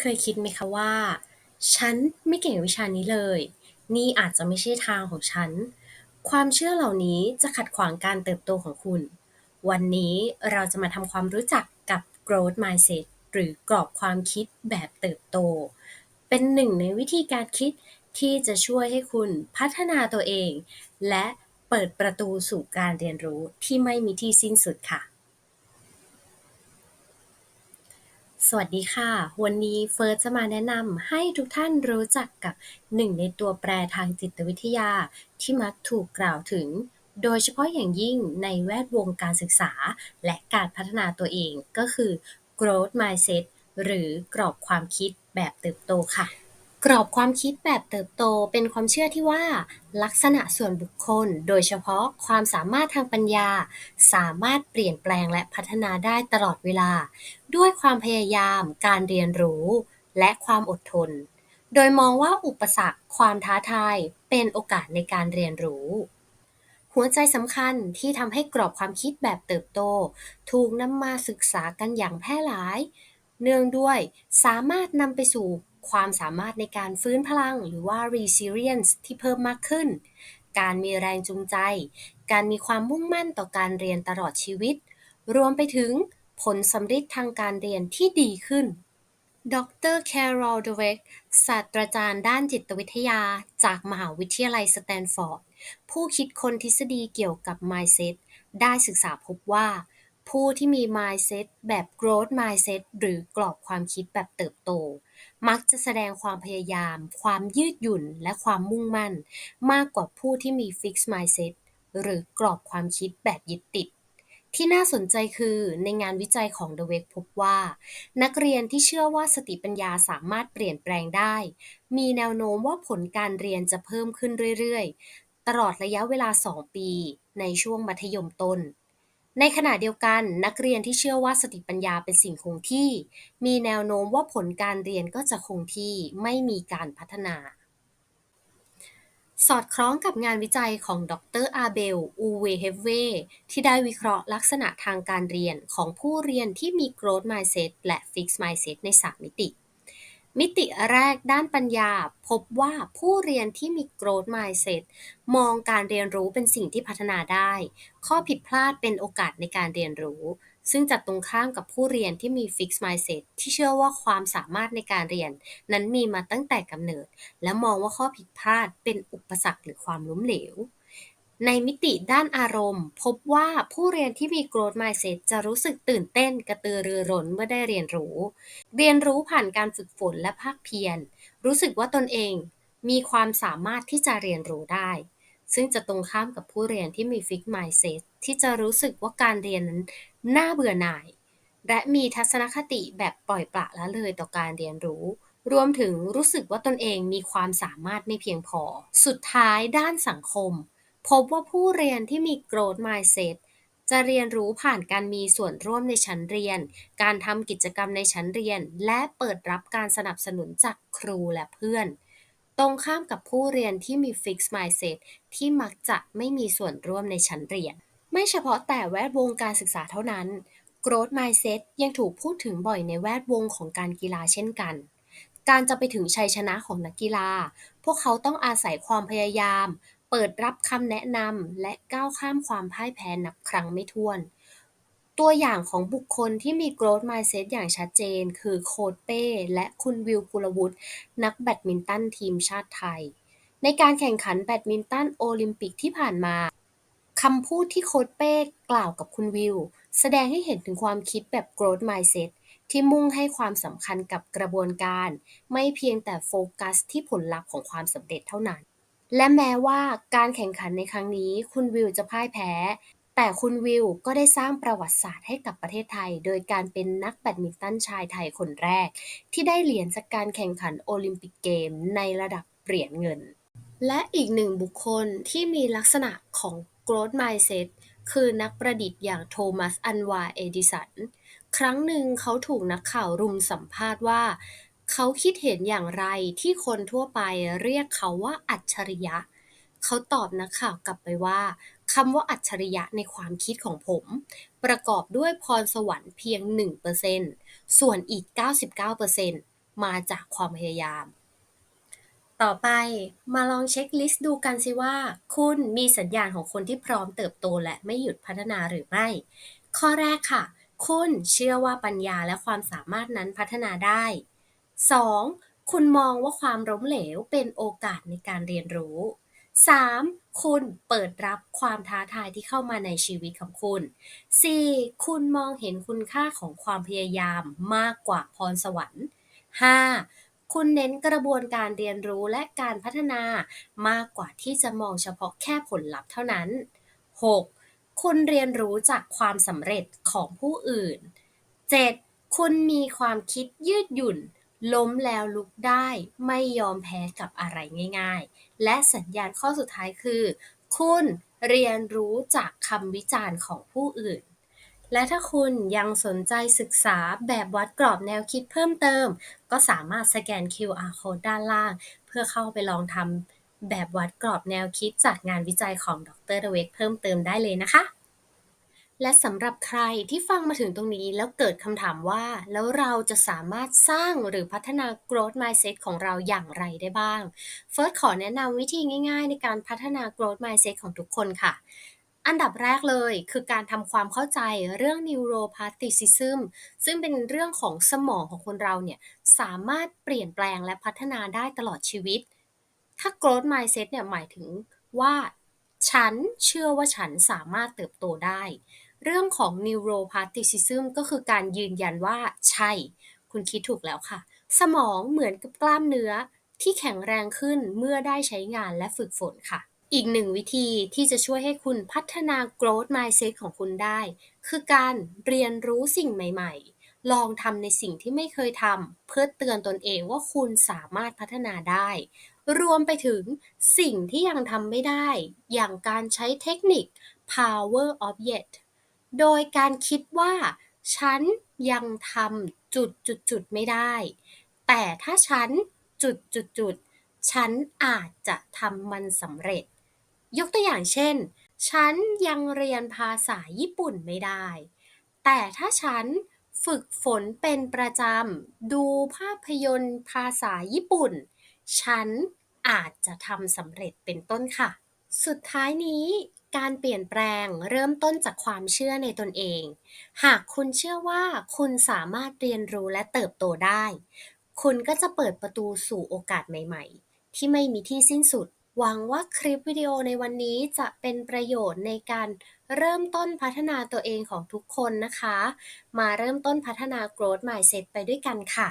เคยคิดไหมคะว่า ฉันไม่เก่งวิชานี้เลย นี่อาจจะไม่ใช่ทางของฉัน ความเชื่อเหล่านี้จะขัดขวางการเติบโตของคุณ วันนี้เราจะมาทำความรู้จักกับ growth mindset หรือกรอบความคิดแบบเติบโต เป็นหนึ่งในวิธีการคิดที่จะช่วยให้คุณพัฒนาตัวเอง และเปิดประตูสู่การเรียนรู้ที่ไม่มีที่สิ้นสุดค่ะ สวัสดีค่ะ วันนี้เฟิร์สจะมาแนะนำให้ทุกท่านรู้จักกับหนึ่งในตัวแปรทางจิตวิทยา ที่มักถูกกล่าวถึง โดยเฉพาะอย่างยิ่งในแวดวงการศึกษา และการพัฒนาตัวเองก็คือ growth mindset หรือกรอบความคิดแบบเติบโตค่ะ กรอบความคิดแบบเติบโตเป็นความเชื่อที่ว่า ลักษณะส่วนบุคคล โดยเฉพาะความสามารถทางปัญญา สามารถเปลี่ยนแปลงและพัฒนาได้ตลอดเวลา ด้วยความพยายาม การเรียนรู้ และความอดทน โดยมองว่าอุปสรรค ความท้าทาย เป็นโอกาสในการเรียนรู้ หัวใจสำคัญที่ทำให้กรอบความคิดแบบเติบโต ถูกนำมาศึกษากันอย่างแพร่หลาย เนื่องด้วยสามารถนำไปสู่ ความสามารถในการฟื้นพลังหรือว่า resilience ที่เพิ่มมากขึ้น การมีแรงจูงใจ การมีความมุ่งมั่นต่อการเรียนตลอดชีวิต รวมไปถึงผลสำฤทธิ์ทางการเรียนที่ดีขึ้น ดรแคโรลเดเวกศาสตราจารย์ด้านจิตวิทยา จากมหาวิทยาลัยสแตนฟอร์ด ผู้คิดค้นทฤษฎีเกี่ยวกับ mindset ได้ศึกษาพบว่า ผู้ที่มี mindset แบบ growth mindset หรือกรอบความคิดแบบเติบโต มักจะแสดงความพยายาม ความยืดหยุ่น และความมุ่งมั่น มากกว่าผู้ที่มี fixed mindset หรือกรอบความคิดแบบยึดติด ที่น่าสนใจคือในงานวิจัยของ The Wake พบว่า นักเรียนที่เชื่อว่าสติปัญญาสามารถเปลี่ยนแปลงได้ มีแนวโน้มว่าผลการเรียนจะเพิ่มขึ้นเรื่อยๆ ตลอดระยะเวลา 2 ปี ในช่วงมัธยมต้น ในขณะเดียวกันนักเรียนที่เชื่อว่าสติปัญญาเป็นสิ่งคงที่ มีแนวโน้มว่าผลการเรียนก็จะคงที่ไม่มีการพัฒนา สอดคล้องกับงานวิจัยของดรอาเบล อูเวเฮเว ที่ได้วิเคราะห์ลักษณะทางการเรียนของผู้เรียนที่มี growth mindset และ fixed mindset ใน 3 มิติ มิติแรกด้านปัญญา พบว่าผู้เรียนที่มี growth mindset มองการเรียนรู้เป็นสิ่งที่พัฒนาได้ ข้อผิดพลาดเป็นโอกาสในการเรียนรู้ ซึ่งจัดตรงข้ามกับผู้เรียนที่มี fixed mindset ที่เชื่อว่าความสามารถในการเรียน นั้นมีมาตั้งแต่กำเนิด และมองว่าข้อผิดพลาดเป็นอุปสรรคหรือความล้มเหลว ในมิติด้านอารมณ์ พบว่าผู้เรียนที่มี growth mindset จะรู้สึกตื่นเต้นกระตือรือร้นเมื่อได้เรียนรู้ เรียนรู้ผ่านการฝึกฝนและภาคเพียร รู้สึกว่าตนเองมีความสามารถที่จะเรียนรู้ได้ ซึ่งจะตรงข้ามกับผู้เรียนที่มี fixed mindset ที่จะรู้สึกว่าการเรียนนั้นน่าเบื่อหน่าย และมีทัศนคติแบบปล่อยปละละเลยต่อการเรียนรู้รวมถึงรู้สึกว่าตนเองมีความสามารถไม่เพียงพอ สุดท้ายด้านสังคม พบว่าผู้เรียนที่มี growth mindset จะเรียนรู้ผ่านการมีส่วนร่วมในชั้นเรียน การทำกิจกรรมในชั้นเรียน และเปิดรับการสนับสนุนจากครูและเพื่อน ตรงข้ามกับผู้เรียนที่มี fixed mindset ที่มักจะไม่มีส่วนร่วมในชั้นเรียน ไม่เฉพาะแต่แวดวงการศึกษาเท่านั้น growth mindset ยังถูกพูดถึงบ่อยในแวดวงของการกีฬาเช่นกัน การจะไปถึงชัยชนะของนักกีฬา พวกเขาต้องอาศัยความพยายาม เปิดรับคำแนะนำและก้าวข้ามความพ่ายแพ้นับครั้งไม่ถ้วน ตัวอย่างของบุคคลที่มี growth mindset อย่างชัดเจน คือโค้ชเป้ และคุณวิลกุลวุฒินักแบดมินตันทีมชาติไทย ในการแข่งขันแบดมินตันโอลิมปิกที่ผ่านมาคำพูดที่โค้ชเป้กล่าวกับคุณวิลแสดงให้เห็นถึงความคิดแบบ growth mindset ที่มุ่งให้ความสำคัญกับกระบวนการ ไม่เพียงแต่โฟกัสที่ผลลัพธ์ของความสำเร็จเท่านั้น และแม้ว่าการแข่งขันในครั้งนี้ คุณวิลจะพ่ายแพ้ แต่คุณวิลก็ได้สร้างประวัติศาสตร์ให้กับประเทศไทย โดยการเป็นนักแบดมินตันชายไทยคนแรก ที่ได้เหรียญจากการแข่งขันโอลิมปิกเกมในระดับเหรียญเงิน และอีกหนึ่งบุคคลที่มีลักษณะของ growth mindset คือนักประดิษฐ์อย่างโทมัสอันวาเอดิสัน ครั้งหนึ่งเขาถูกนักข่าวรุมสัมภาษณ์ว่า เขาคิดเห็นอย่างไรที่คนทั่วไปเรียกเขาว่าอัจฉริยะ เขาตอบนักข่าวกลับไปว่าคำว่าอัจฉริยะในความคิดของผม ประกอบด้วยพรสวรรค์เพียง 1%ส่วนอีก 99%มาจากความพยายาม ต่อไปมาลองเช็คลิสต์ดูกันสิว่า คุณมีสัญญาณของคนที่พร้อมเติบโตและไม่หยุดพัฒนาหรือไม่ ข้อแรกค่ะ คุณเชื่อว่าปัญญาและความสามารถนั้นพัฒนาได้ 2. คุณมองว่าความล้มเหลวเป็นโอกาสในการเรียนรู้ 3. คุณเปิดรับความท้าทายที่เข้ามาในชีวิตของคุณ 4. คุณมองเห็นคุณค่าของความพยายามมากกว่าพรสวรรค์ 5. คุณเน้นกระบวนการเรียนรู้และการพัฒนามากกว่าที่จะมองเฉพาะแค่ผลลัพธ์เท่านั้น 6. คุณเรียนรู้จากความสำเร็จของผู้อื่น 7. คุณมีความคิดยืดหยุ่น ล้มแล้วลุกได้ ไม่ยอมแพ้กับอะไรง่าย ๆ และสัญญาณข้อสุดท้ายคือ คุณเรียนรู้จากคำวิจารณ์ของผู้อื่น และถ้าคุณยังสนใจศึกษาแบบวัดกรอบแนวคิดเพิ่มเติม ก็สามารถสแกน QR code ด้านล่าง เพื่อเข้าไปลองทำแบบวัดกรอบแนวคิดจากงานวิจัยของดรเดเวกเพิ่มเติมได้เลยนะคะ และสำหรับใครที่ฟังมาถึงตรงนี้แล้วเกิดคำถามว่า แล้วเราจะสามารถสร้างหรือพัฒนา growth mindset ของเราอย่างไรได้บ้าง เฟิร์สขอแนะนำวิธีง่ายๆ ในการพัฒนา growth mindset ของทุกคนค่ะ อันดับแรกเลยคือการทำความเข้าใจเรื่อง neuroplasticity ซึ่งเป็นเรื่องของสมองของคนเราเนี่ยสามารถเปลี่ยนแปลงและพัฒนาได้ตลอดชีวิต ถ้า growth mindset เนี่ยหมายถึงว่า ฉันเชื่อว่าฉันสามารถเติบโตได้ เรื่องของ neuroplasticity ก็คือการยืนยันว่าใช่ คุณคิดถูกแล้วค่ะ สมองเหมือนกับกล้ามเนื้อที่แข็งแรงขึ้นเมื่อได้ใช้งานและฝึกฝนค่ะ อีกหนึ่งวิธีที่จะช่วยให้คุณพัฒนา growth mindset ของคุณได้ คือการเรียนรู้สิ่งใหม่ ๆ ลองทำในสิ่งที่ไม่เคยทำเพื่อเตือนตนเองว่าคุณสามารถพัฒนาได้ รวมไปถึงสิ่งที่ยังทำไม่ได้ อย่างการใช้เทคนิค power of yet โดยการคิดว่า ฉันยังทำจุดจุดจุดไม่ได้ แต่ถ้าฉันจุดจุดจุดฉันอาจจะทำมันสำเร็จ ยกตัวอย่างเช่น ฉันยังเรียนภาษาญี่ปุ่นไม่ได้ แต่ถ้าฉันฝึกฝนเป็นประจำ ดูภาพยนตร์ภาษาญี่ปุ่น ฉันอาจจะทำสำเร็จเป็นต้นค่ะ สุดท้ายนี้ การเปลี่ยนแปลงเริ่มต้นจากความเชื่อในตนเอง หากคุณเชื่อว่าคุณสามารถเรียนรู้และเติบโตได้ คุณก็จะเปิดประตูสู่โอกาสใหม่ๆ ที่ไม่มีที่สิ้นสุด หวังว่าคลิปวิดีโอในวันนี้จะเป็นประโยชน์ในการเริ่มต้นพัฒนาตัวเองของทุกคนนะคะ มาเริ่มต้นพัฒนา growth mindset ไปด้วยกันค่ะ